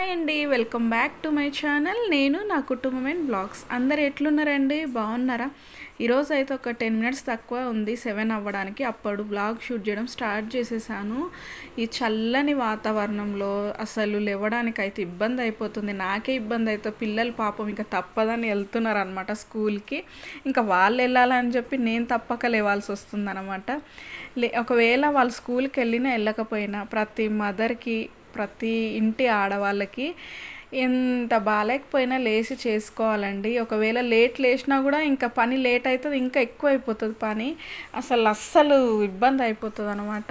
Hi అండి welcome back to my channel నేను నా కుటుంబం అండ్ బ్లాగ్స్ అందరు ఎట్లున్నారండి? బాగున్నారా? ఈరోజు అయితే ఒక టెన్ మినిట్స్ తక్కువ ఉంది సెవెన్ అవ్వడానికి. అప్పుడు బ్లాగ్ షూట్ చేయడం స్టార్ట్ చేసేసాను. ఈ చల్లని వాతావరణంలో అసలు లేవడానికి అయితే ఇబ్బంది అయిపోతుంది. నాకే ఇబ్బంది అయితే పిల్లలు పాపం ఇంకా తప్పదని వెళ్తున్నారు అనమాట స్కూల్కి. ఇంకా వాళ్ళు వెళ్ళాలని చెప్పి నేను తప్పక లేవాల్సి వస్తుంది అనమాట లే ఒకవేళ వాళ్ళు స్కూల్కి వెళ్ళినా వెళ్ళకపోయినా ప్రతి మదర్కి ప్రతి ఇంటి ఆడవాళ్ళకి ఎంత బాగాలేకపోయినా లేచి చేసుకోవాలండి. ఒకవేళ లేట్ లేచినా కూడా ఇంకా పని లేట్ అవుతుంది ఇంకా ఎక్కువ అయిపోతుంది పని. అసలు అస్సలు ఇబ్బంది అయిపోతుంది అనమాట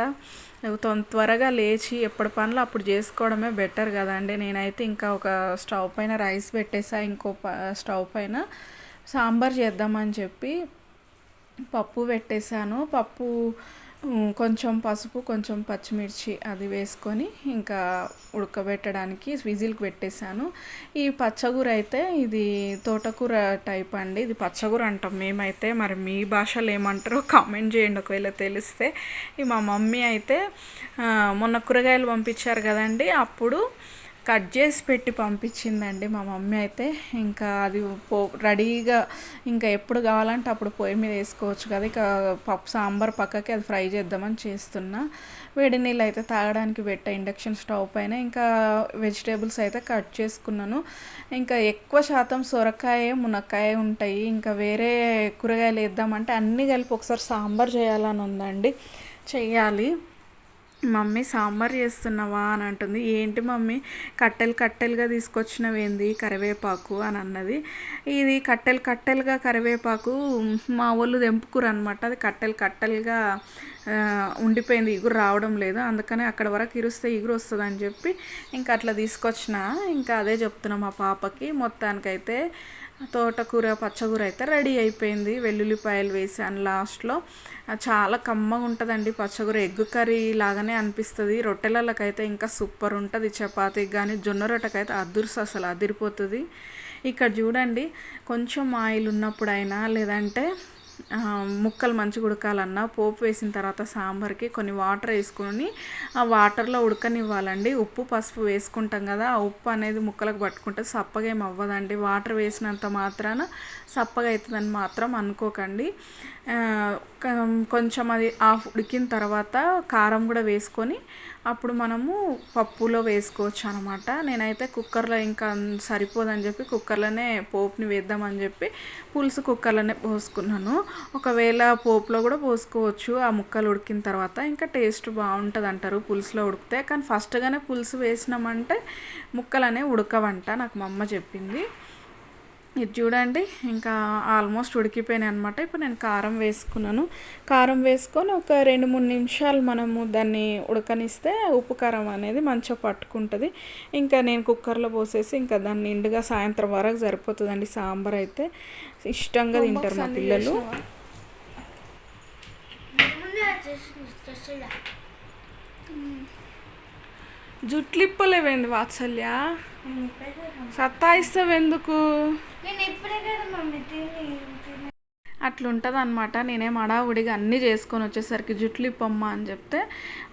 త్వరగా లేచి ఎప్పటి పనులు అప్పుడు చేసుకోవడమే బెటర్ కదండి. నేనైతే ఇంకా ఒక స్టవ్ పైన రైస్ పెట్టేసా ఇంకో స్టవ్ పైన సాంబార్ చేద్దామని చెప్పి పప్పు పెట్టేశాను పప్పు కొంచెం పసుపు కొంచెం పచ్చిమిర్చి అది వేసుకొని ఇంకా ఉడకబెట్టడానికి విజిల్కి పెట్టేశాను. ఈ పచ్చగూర అయితే ఇది తోటకూర టైప్ అండి. ఇది పచ్చగూర అంటాం మేమైతే. మరి మీ భాషలో ఏమంటారో కామెంట్ చేయండి ఒకవేళ తెలిస్తే. ఈ మా మమ్మీ అయితే మొన్న కూరగాయలు పంపించారు కదండి. అప్పుడు కట్ చేసి పెట్టి పంపించిందండి మా మమ్మీ అయితే. ఇంకా అది పో రెడీగా ఇంకా ఎప్పుడు కావాలంటే అప్పుడు పొయ్యి మీద వేసుకోవచ్చు కదా. ఇక పప్పు సాంబార్ పక్కకి అది ఫ్రై చేద్దామని చేస్తున్నా. వేడి నీళ్ళు అయితే తాగడానికి పెట్టా ఇండక్షన్ స్టవ్ పైన. ఇంకా వెజిటేబుల్స్ అయితే కట్ చేసుకున్నాను. ఇంకా ఎక్కువ శాతం సొరకాయ మునక్కాయ ఉంటాయి. ఇంకా వేరే కూరగాయలు వేద్దామంటే అన్నీ కలిపి ఒకసారి సాంబార్ చేయాలని ఉందండి. చేయాలి మమ్మీ సాంబార్ చేస్తున్నావా అని అంటుంది. ఏంటి మమ్మీ? కట్టెలు కట్టెలుగా తీసుకొచ్చినవేంది? కరివేపాకు అని అన్నది. ఇది కట్టెలు కట్టెలుగా కరివేపాకు మా వాళ్ళు తెంపుకురు అనమాట అది కట్టెలు కట్టెలుగా ఉండిపోయింది. ఇగురు రావడం లేదు. అందుకని అక్కడ వరకు ఇరుస్తే ఇగురు వస్తుంది అని చెప్పి ఇంకా అట్లా తీసుకొచ్చిన. ఇంకా అదే చెప్తున్నాం మా పాపకి. మొత్తానికైతే తోటకూర పచ్చకూర అయితే రెడీ అయిపోయింది. వెల్లుల్లిపాయలు వేసాను లాస్ట్లో. చాలా కమ్మగా ఉంటుందండి పచ్చకూర. ఎగ్ కర్రీ లాగానే అనిపిస్తుంది. రొట్టెలకైతే ఇంకా సూపర్ ఉంటుంది. చపాతీకి కానీ జొన్న రొట్టెకైతే అదుర్స్ అసలు అదిరిపోతుంది. ఇక్కడ చూడండి కొంచెం ఆయిల్ ఉన్నప్పుడైనా లేదంటే ముక్కలు మంచిగా ఉడకాలన్నా పోపు వేసిన తర్వాత సాంబార్కి కొన్ని వాటర్ వేసుకొని ఆ వాటర్లో ఉడకనివ్వాలండి. ఉప్పు పసుపు వేసుకుంటాం కదా ఆ ఉప్పు అనేది ముక్కలకు పట్టుకుంటే సప్పగా ఏమి అవ్వదండి. వాటర్ వేసినంత మాత్రాన సప్పగా అవుతుందని మాత్రం అనుకోకండి. కొంచెం అది ఆ ఉడికిన తర్వాత కారం కూడా వేసుకొని అప్పుడు మనము పప్పులో వేసుకోవచ్చు అనమాట నేనైతే కుక్కర్లో ఇంకా సరిపోదని చెప్పి కుక్కర్లోనే పోపుని వేద్దామని చెప్పి పులుసు కుక్కర్లోనే పోసుకున్నాను. ఒకవేళ పోపులో కూడా పోసుకోవచ్చు. ఆ ముక్కలు ఉడికిన తర్వాత ఇంకా టేస్ట్ బాగుంటుంది అంటారు పులుసులో ఉడికితే. కానీ ఫస్ట్గానే పులుసు వేసినామంటే ముక్కలనే ఉడకవంట నాకు మా అమ్మ చెప్పింది. ఇది చూడండి ఇంకా ఆల్మోస్ట్ ఉడికిపోయినాయి అనమాట ఇప్పుడు నేను కారం వేసుకున్నాను. కారం వేసుకొని ఒక రెండు మూడు నిమిషాలు మనము దాన్ని ఉడకనిస్తే ఉప్పు కారం అనేది మంచిగా పట్టుకుంటుంది. ఇంకా నేను కుక్కర్లో పోసేసి ఇంకా దాన్ని నిండుగా సాయంత్రం వరకు సరిపోతుందండి సాంబార్ అయితే. ఇష్టంగా తింటారు మా పిల్లలు. జుట్లిప్పలేవేంది వాత్సల్య? సత్తాయిస్తావు ఎందుకు అట్లుంటుంది అనమాట నేనేం అడావుడిగా అన్నీ చేసుకొని వచ్చేసరికి జుట్లు ఇప్పమ్మ అని చెప్తే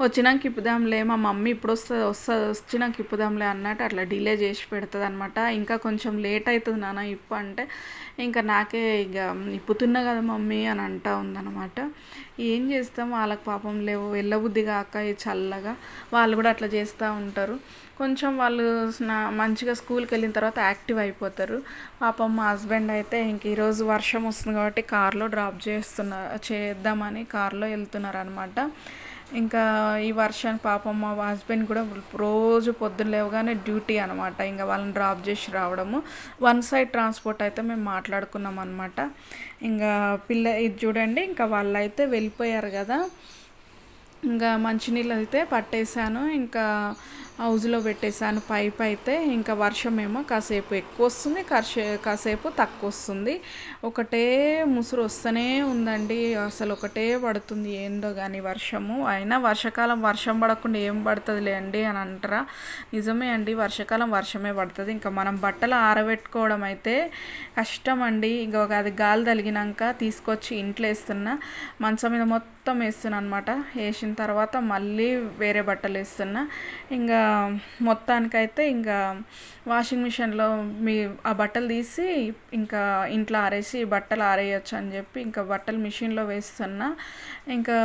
వచ్చినాక ఇప్పుదాంలే మా మమ్మీ ఇప్పుడు వస్తుంది వస్తుంది వచ్చినాక ఇప్పుదాంలే అన్నట్టు అట్లా డిలే చేసి పెడుతుంది అనమాట ఇంకా కొంచెం లేట్ అవుతుంది నాన్న ఇప్పు అంటే ఇంకా నాకే ఇక ఇప్పుతున్నా కదా మమ్మీ అని అంటా ఉందన్నమాట. ఏం చేస్తాం? వాళ్ళకి పాపం లేవు వెళ్ళబుద్ధి కాక చల్లగా. వాళ్ళు కూడా అట్లా చేస్తూ ఉంటారు. కొంచెం వాళ్ళు మంచిగా స్కూల్కి వెళ్ళిన తర్వాత యాక్టివ్ అయిపోతారు. పాపం మా హస్బెండ్ అయితే ఇంక ఈరోజు వర్షం వస్తుంది కాబట్టి కార్లో డ్రాప్ చేస్తున్నా చేద్దామని కార్లో వెళ్తున్నారు అనమాట ఇంకా ఈ వర్షాన్ని పాపం మా హస్బెండ్ కూడా రోజు పొద్దున్న లేవగానే డ్యూటీ అనమాట ఇంకా వాళ్ళని డ్రాప్ చేసి రావడము. వన్ సైడ్ ట్రాన్స్పోర్ట్ అయితే మేము మాట్లాడుకున్నాం అనమాట ఇంకా పిల్ల ఇది చూడండి ఇంకా వాళ్ళు అయితే వెళ్ళిపోయారు కదా. ఇంకా మంచినీళ్ళు అయితే పట్టేశాను. ఇంకా హౌజ్లో పెట్టేశాను పైప్ అయితే. ఇంకా వర్షం ఏమో కాసేపు ఎక్కువ వస్తుంది కాసే కాసేపు తక్కువ వస్తుంది ఒకటే ముసురు వస్తూనే ఉందండి. అసలు ఒకటే పడుతుంది. ఏందో కానీ వర్షము. అయినా వర్షాకాలం వర్షం పడకుండా ఏం పడుతుందిలే అండి అని అంటారా? నిజమే అండి. వర్షాకాలం వర్షమే పడుతుంది. ఇంకా మనం బట్టలు ఆరబెట్టుకోవడం అయితే కష్టం అండి ఇంకా అది గాలి తలిగినాక తీసుకొచ్చి ఇంట్లో వేస్తున్నా మంచం మీద మొత్తం వేస్తున్నా అనమాట వేసిన తర్వాత మళ్ళీ వేరే బట్టలు వేస్తున్నా. ఇంకా మొత్తానికైతే ఇంకా వాషింగ్ మిషన్లో మీ ఆ బట్టలు తీసి ఇంకా ఇంట్లో ఆరేసి బట్టలు ఆరేయచ్చు అని చెప్పి ఇంకా బట్టలు మిషన్లో వేస్తున్నా. ఇంకా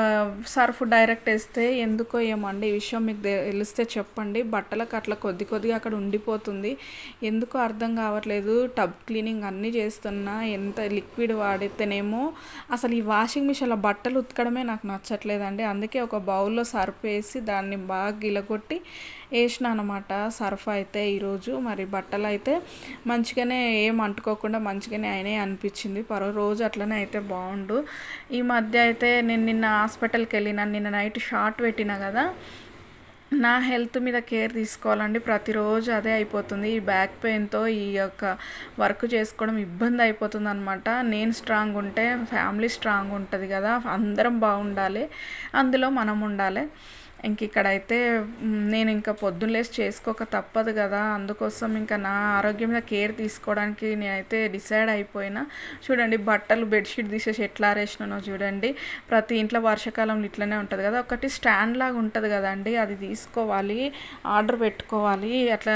సర్ఫ్ డైరెక్ట్ వేస్తే ఎందుకో ఏమండి ఈ విషయం మీకు తెలిస్తే చెప్పండి. బట్టలకు అట్లా కొద్ది కొద్దిగా అక్కడ ఉండిపోతుంది. ఎందుకో అర్థం కావట్లేదు. టబ్ క్లీనింగ్ అన్నీ చేస్తున్నా. ఎంత లిక్విడ్ వాడితేనేమో అసలు ఈ వాషింగ్ మిషన్లో బట్టలు ఉతకడమే నాకు నచ్చట్లేదండి. అందుకే ఒక బౌల్లో సర్ఫ్ వేసి దాన్ని బాగా గిలగొట్టి వేసిన అనమాట సర్ఫ్ అయితే ఈరోజు మరి బట్టలు అయితే మంచిగానే ఏం అంటుకోకుండా మంచిగానే అయినాయి అనిపించింది. పరో రోజు అట్లనే అయితే బాగుండు. ఈ మధ్య అయితే నేను నిన్న హాస్పిటల్కి వెళ్ళిన నిన్న నైట్ షార్ట్ పెట్టిన కదా నా హెల్త్ మీద కేర్ తీసుకోవాలండి. ప్రతిరోజు అదే అయిపోతుంది. ఈ బ్యాక్ పెయిన్తో ఈ యొక్క వర్క్ చేసుకోవడం ఇబ్బంది అయిపోతుంది అనమాట నేను స్ట్రాంగ్ ఉంటే ఫ్యామిలీ స్ట్రాంగ్ ఉంటుంది కదా అందరం బాగుండాలి. అందులో మనం ఉండాలి. ఇంక ఇక్కడైతే నేను ఇంకా పొద్దున్నలేసి చేసుకోక తప్పదు కదా. అందుకోసం ఇంకా నా ఆరోగ్యం మీద కేర్ తీసుకోవడానికి నేనైతే డిసైడ్ అయిపోయినా. చూడండి బట్టలు బెడ్షీట్ తీసేసి ఎట్లా ఆరేసినానో చూడండి. ప్రతి ఇంట్లో వర్షాకాలంలో ఇట్లనే ఉంటుంది కదా. ఒకటి స్టాండ్ లాగా ఉంటుంది కదండి. అది తీసుకోవాలి ఆర్డర్ పెట్టుకోవాలి. అట్లా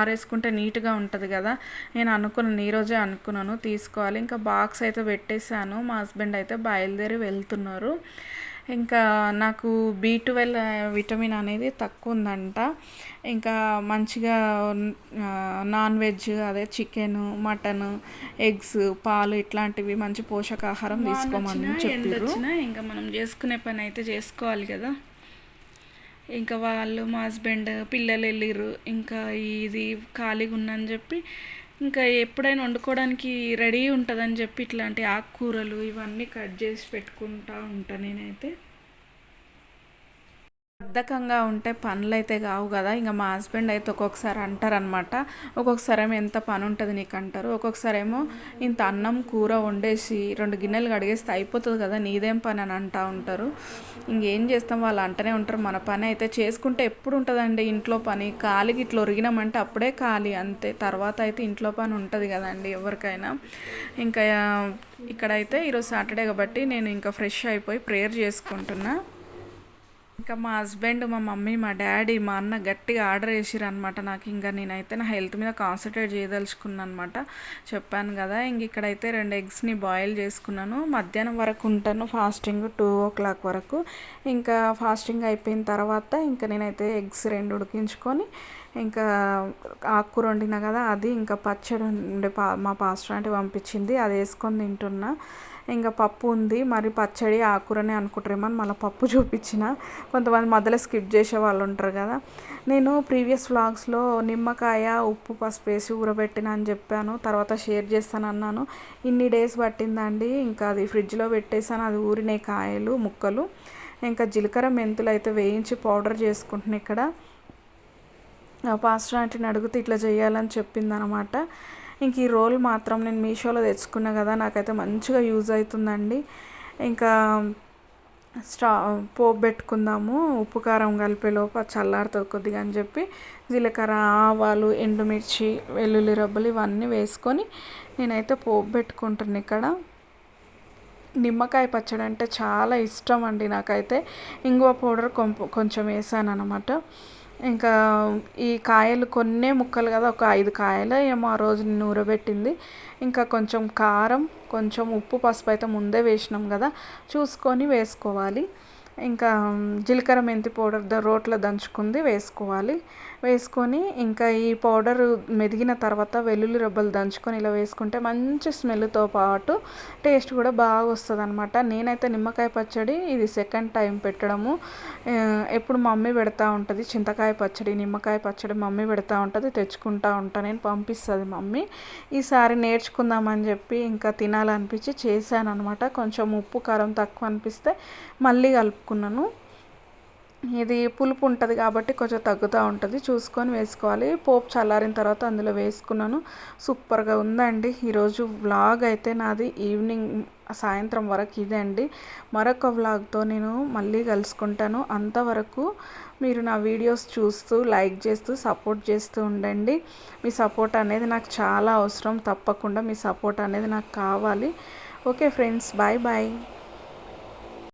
ఆరేసుకుంటే నీట్గా ఉంటుంది కదా. నేను అనుకున్నాను ఈరోజే అనుకున్నాను తీసుకోవాలి. ఇంకా బాక్స్ అయితే పెట్టేశాను. మా హస్బెండ్ అయితే బయలుదేరి వెళ్తున్నారు. ఇంకా నాకు బీ ట్వెల్వ్ విటమిన్ అనేది తక్కువ ఉందంట ఇంకా మంచిగా నాన్ వెజ్ అదే చికెన్ మటన్ ఎగ్స్ పాలు ఇట్లాంటివి మంచి పోషకాహారం తీసుకోమని చెప్పారు ఇంకా మనం చేసుకునే పని అయితే చేసుకోవాలి కదా. ఇంకా వాళ్ళు మా హస్బెండ్ పిల్లలు వెళ్ళిర్రు. ఇంకా ఇది ఖాళీగా ఉందని చెప్పి ఇంకా ఎప్పుడైనా వండుకోవడానికి రెడీ ఉంటుందని చెప్పి ఇట్లాంటి ఆకుకూరలు ఇవన్నీ కట్ చేసి పెట్టుకుంటా ఉంటాను నేనైతే. బద్ధకంగా ఉంటే పనులు అయితే కావు కదా. ఇంకా మా హస్బెండ్ అయితే ఒక్కొక్కసారి అంటారనమాట ఒక్కొక్కసారి ఏమో ఎంత పని ఉంటుంది నీకు అంటారు ఒక్కొక్కసారి ఏమో ఇంత అన్నం కూర వండేసి రెండు గిన్నెలు కడిగేస్తే అయిపోతుంది కదా నీదేం పని అని అంటూ ఉంటారు. ఇంకేం చేస్తాం? వాళ్ళు అంటనే ఉంటారు. మన పని అయితే చేసుకుంటే ఎప్పుడు ఉంటుందండి ఇంట్లో పని. కాలికి ఇట్లా ఒరిగినామంటే అప్పుడే ఖాళీ అంతే. తర్వాత అయితే ఇంట్లో పని ఉంటుంది కదండి ఎవరికైనా. ఇంకా ఇక్కడైతే ఈరోజు సాటర్డే కాబట్టి నేను ఇంకా ఫ్రెష్ అయిపోయి ప్రేయర్ చేసుకుంటున్నా. ఇంకా మా హస్బెండ్ మా మమ్మీ మా డాడీ మా అన్న గట్టిగా ఆర్డర్ చేసిరు అనమాట నాకు. ఇంకా నేనైతే నా హెల్త్ మీద కాన్సన్ట్రేట్ చేయదలుచుకున్నాను అనమాట చెప్పాను కదా ఇంక ఇక్కడైతే రెండు ఎగ్స్ని బాయిల్ చేసుకున్నాను. మధ్యాహ్నం వరకు ఉంటాను ఫాస్టింగ్ టూ ఓ క్లాక్ వరకు. ఇంకా ఫాస్టింగ్ అయిపోయిన తర్వాత ఇంకా నేనైతే ఎగ్స్ రెండు ఉడికించుకొని ఇంకా ఆకుకూర వండినా కదా అది ఇంకా పచ్చడి ఉండే పా మా పాస్టర్ అంటే పంపించింది అది వేసుకొని తింటున్నా. ఇంకా పప్పు ఉంది. మరి పచ్చడి ఆకురని అనుకుంటారేమో అని మళ్ళీ పప్పు చూపించిన. కొంతమంది మధ్యలో స్కిప్ చేసే వాళ్ళు ఉంటారు కదా. నేను ప్రీవియస్ వ్లాగ్స్లో నిమ్మకాయ ఉప్పు పసుపు వేసి ఊరబెట్టిన అని చెప్పాను. తర్వాత షేర్ చేస్తాను అన్నాను. ఇన్ని డేస్ పట్టిందండి. ఇంకా అది ఫ్రిడ్జ్లో పెట్టేసాను అది ఊరినే కాయలు ముక్కలు. ఇంకా జీలకర్ర మెంతులు అయితే వేయించి పౌడర్ చేసుకుంటున్నాను ఇక్కడ. పాస్టర్ ఆంటీని అడిగితే ఇట్లా చేయాలని చెప్పింది అనమాట ఇంక ఈ రోల్ మాత్రం నేను మీషోలో తెచ్చుకున్నా కదా నాకైతే మంచిగా యూజ్ అవుతుందండి. ఇంకా స్టా పోపు పెట్టుకుందాము ఉప్పు కారం కలిపే లోపు చల్లారుతుంది కొద్దిగా అని చెప్పి జీలకర్ర ఆవాలు ఎండుమిర్చి వెల్లుల్లి రబ్బలు ఇవన్నీ వేసుకొని నేనైతే పోపు పెట్టుకుంటున్నాను ఇక్కడ. నిమ్మకాయ పచ్చడి అంటే చాలా ఇష్టం అండి నాకైతే. ఇంగువ పౌడర్ కొంచెం వేసాను అనమాట ఇంకా ఈ కాయలు కొన్నే ముక్కలు కదా ఒక ఐదు కాయలు ఏమో ఆ రోజు నూరబెట్టింది ఇంకా కొంచెం కారం కొంచెం ఉప్పు పసుపు అయితే ముందే వేసినాం కదా చూసుకొని వేసుకోవాలి. ఇంకా జీలకర్ర మెంతి పౌడర్ ద రోట్లో దంచుకుంది వేసుకోవాలి. వేసుకొని ఇంకా ఈ పౌడర్ మెదిగిన తర్వాత వెల్లుల్లి రబ్బలు దంచుకొని ఇలా వేసుకుంటే మంచి స్మెల్తో పాటు టేస్ట్ కూడా బాగా వస్తుంది అనమాట నేనైతే నిమ్మకాయ పచ్చడి ఇది సెకండ్ టైం పెట్టడము. ఎప్పుడు మమ్మీ పెడతా ఉంటుంది చింతకాయ పచ్చడి నిమ్మకాయ పచ్చడి మమ్మీ పెడతా ఉంటుంది తెచ్చుకుంటా ఉంటా నేను పంపిస్తుంది మమ్మీ. ఈసారి నేర్చుకుందామని చెప్పి ఇంకా తినాలనిపించి చేశాను అనమాట కొంచెం ఉప్పు కారం తక్కువ అనిపిస్తే మళ్ళీ కలుపు కలుపుకున్నాను ఇది పులుపు ఉంటుంది కాబట్టి కొంచెం తగ్గుతూ ఉంటుంది. చూసుకొని వేసుకోవాలి. పోపు చల్లారిన తర్వాత అందులో వేసుకున్నాను. సూపర్గా ఉందండి. ఈరోజు వ్లాగ్ అయితే నాది ఈవినింగ్ సాయంత్రం వరకు ఇదే అండి. మరొక వ్లాగ్తో నేను మళ్ళీ కలుసుకుంటాను. అంతవరకు మీరు నా వీడియోస్ చూస్తూ లైక్ చేస్తూ సపోర్ట్ చేస్తూ ఉండండి. మీ సపోర్ట్ అనేది నాకు చాలా అవసరం. తప్పకుండా మీ సపోర్ట్ అనేది నాకు కావాలి. Okay friends bye bye.